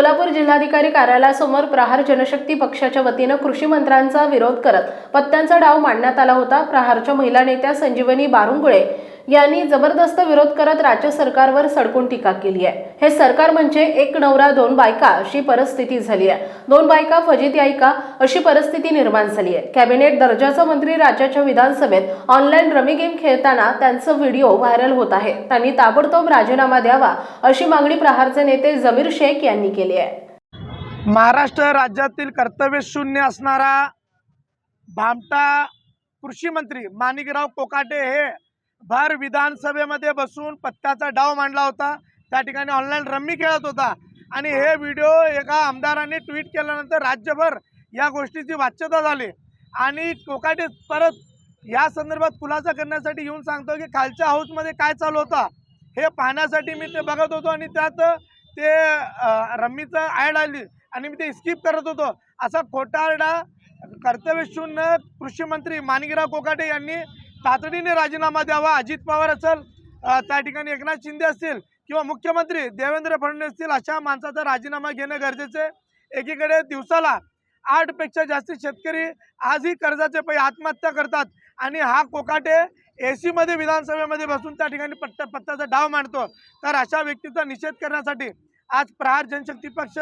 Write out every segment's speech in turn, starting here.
सोलापूर जिल्हाधिकारी कार्यालयासमोर प्रहार जनशक्ती पक्षाच्या वतीनं कृषी मंत्र्यांचा विरोध करत पत्त्यांचा डाव मांडण्यात आला होता. प्रहारच्या महिला नेत्या संजीवनी बारुंगुळे यांनी जबरदस्त विरोध करत राज्य सरकारवर सडकून टीका केली आहे. हे सरकार म्हणजे एक नवरा दोन बायका अशी परिस्थिती झाली आहे. दोन बायका फजिती ऐका अशी परिस्थिती निर्माण झाली आहे. कॅबिनेट दर्जाचा मंत्री राज्याच्या विधानसभेत ऑनलाईन रमी गेम खेळताना त्यांचा व्हिडिओ व्हायरल होत आहे. त्यांनी ताबडतोब राजीनामा द्यावा अशी मागणी प्रहारचे नेते जमीर शेख यांनी केली आहे. महाराष्ट्र राज्यातील कर्तव्य शून्य असणारा भामटा कृषी मंत्री माणिकराव कोकाटे हे भर विधानसभेमध्ये बसून पत्त्याचा डाव मांडला होता. त्या ठिकाणी ऑनलाईन रम्मी खेळत होता. आणि हे व्हिडिओ एका आमदाराने ट्विट केल्यानंतर राज्यभर या गोष्टीची वाच्यता झाली. आणि कोकाटे परत या संदर्भात खुलासा करण्यासाठी येऊन सांगतो की खालच्या हाऊसमध्ये काय चालू होता हे पाहण्यासाठी मी ते बघत होतो आणि त्यात ते रम्मीचं ॲड आली आणि मी ते स्किप करत होतो. असा खोटारडा कर्तव्यशून्य कृषी मंत्री माणिकराव कोकाटे यांनी तातडीने राजीनामा द्यावा. अजित पवार असेल त्या ठिकाणी एकनाथ शिंदे असतील किंवा मुख्यमंत्री देवेंद्र फडणवीस असतील अशा माणसाचा राजीनामा घेणं गरजेचं आहे. एकीकडे दिवसाला आठपेक्षा जास्त शेतकरी आजही कर्जाचे पै आत्महत्या करतात आणि हा कोकाटे ए सीमध्ये विधानसभेमध्ये बसून त्या ठिकाणी पट्टा पत्त्याचा डाव मांडतो. तर अशा व्यक्तीचा निषेध करण्यासाठी आज प्रहार जनशक्ती पक्ष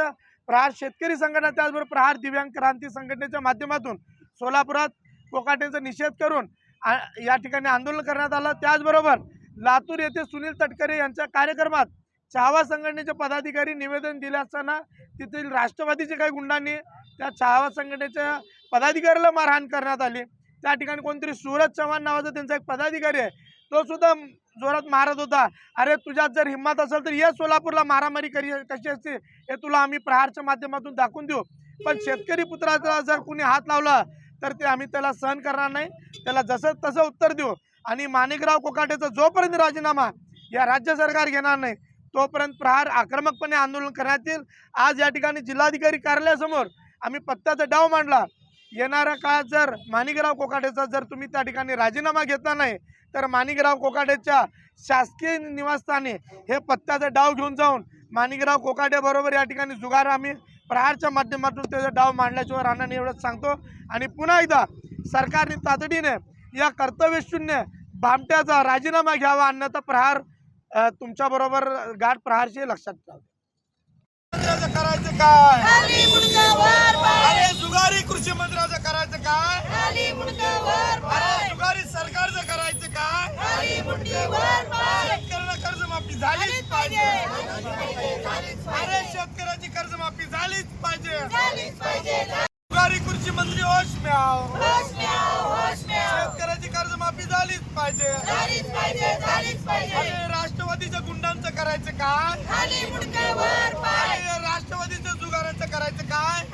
प्रहार शेतकरी संघटना त्याचबरोबर प्रहार दिव्यांग क्रांती संघटनेच्या माध्यमातून सोलापुरात कोकाटेचा निषेध करून या ठिकाणी आंदोलन करण्यात आलं. त्याचबरोबर लातूर येथे सुनील तटकरे यांच्या कार्यक्रमात चहावा संघटनेचे पदाधिकारी निवेदन दिले असताना तेथील राष्ट्रवादीचे काही गुंडांनी त्या चहावा संघटनेच्या पदाधिकाऱ्याला मारहाण करण्यात आली. त्या ठिकाणी कोणतरी सूरज चव्हाण नावाचा त्यांचा एक पदाधिकारी आहे. तो सुद्धा जोरात मारत होता. अरे तुझ्यात जर हिंमत असेल तर ये सोलापूरला मारामारी करी कशी असते? हे तुला आम्ही प्रहारच्या माध्यमातून दाखवून देऊ. पण शेतकरी पुत्राचा जर कुणी हात लावला तर ते आम्ही त्याला सहन करणार नाही. त्याला जसं तसं उत्तर देऊ. आणि माणिकराव कोकाटेचा जोपर्यंत राजीनामा या राज्य सरकार घेणार नाही तोपर्यंत प्रहार आक्रमकपणे आंदोलन करण्यात येईल. आज या ठिकाणी जिल्हाधिकारी कार्यालयासमोर आम्ही पत्त्याचा डाव मांडला. येणाऱ्या काळात जर माणिकराव कोकाटेचा जर तुम्ही त्या ठिकाणी राजीनामा घेतला नाही तर माणिकराव कोकाटेच्या शासकीय निवासस्थानी हे पत्त्याचा डाव घेऊन जाऊन माणिकराव कोकाटे बरोबर या ठिकाणी जुगार आम्ही प्रहारच्या माध्यमातून त्याचा डाव मांडल्याशिवाय राहणार नाही एवढंच सांगतो. आणि पुन्हा एकदा सरकारने तातडीने या कर्तव्यशून्य भामट्याचा राजीनामा घ्यावा अन्यथा प्रहार तुमच्याबरोबर गाठ प्रहारशी लक्षात ठेवा. मंत्र्याचं करायचं काय? अरे जुगारी कृषी मंत्र्याचं करायचं काय खाली मुंडका वर अरे पाय जुगारी सरकारचं करायचं काय खाली मुंडके वर पाय शेतकऱ्यांना कर्जमाफी झालीच पाहिजे. अरे शेतकऱ्याची कर्जमाफी झालीच पाहिजे. जुगारी कृषी मंत्री होश म्याव. शेतकऱ्याची कर्जमाफी झालीच पाहिजे. अरे राष्ट्रवादीच्या गुंडांचं करायचं काय? राष्ट्रवादीच्या जुगारांचं करायचं काय?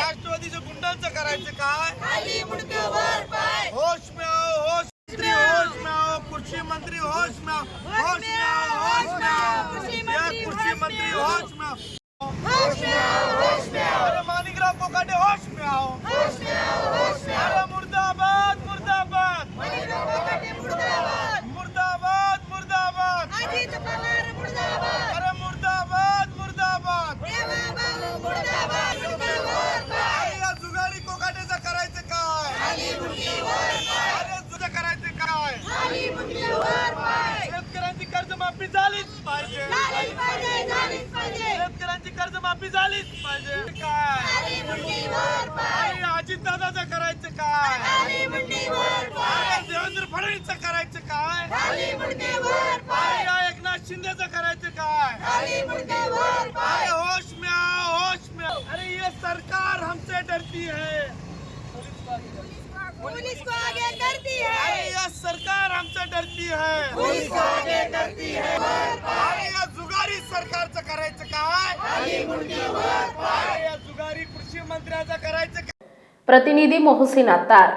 राष्ट्रवादीच्या गुंडांचं करायचं काय खाली मुंडके वर पाय होश म्याव होश मंत्री होश म्याव कृषी मंत्री होश म्याव होश म्याव होश म्याव या कृषी मंत्री होश म्याव होश म्याव होश म्याव अरे माणिकराव कोकाटे होश म्याव होश म्याव होश म्याव अरे मुर्दाबाद मुर्दाबाद मणिराव कोकाटे मुर्दाबाद मुर्दाबाद मुर्दाबाद अजित पवार मुर्दाबाद अरे मुर्दाबाद मुर्दाबाद देवा भाऊ मुर्दाबाद मुंडके वर पाय अरे या जुगारी कोकाटेचं करायचं काय खाली मुंडके वर पाय अरे तुझं करायचं काय खाली मुंडके वर पाय शेतकऱ्यांची कर्जमाफी झालीच पाहिजे. शेतकऱ्यांची कर्जमाफी झालीच पाहिजे. काय अजित दादाचं करायचं काय? देवेंद्र फडणवीसचं करायचं काय? एकनाथ शिंदेचं करायचं काय? होश में आओ होश में आओ अरे ये सरकार हमसे डरती है. पुलिस को आगे करती है अरे ये आमचं डरती है डरती है या जुगारी सरकारचं करायचं काय? या जुगारी कृषी मंत्र्याचं करायचं काय? प्रतिनिधी मोहसिन अत्तार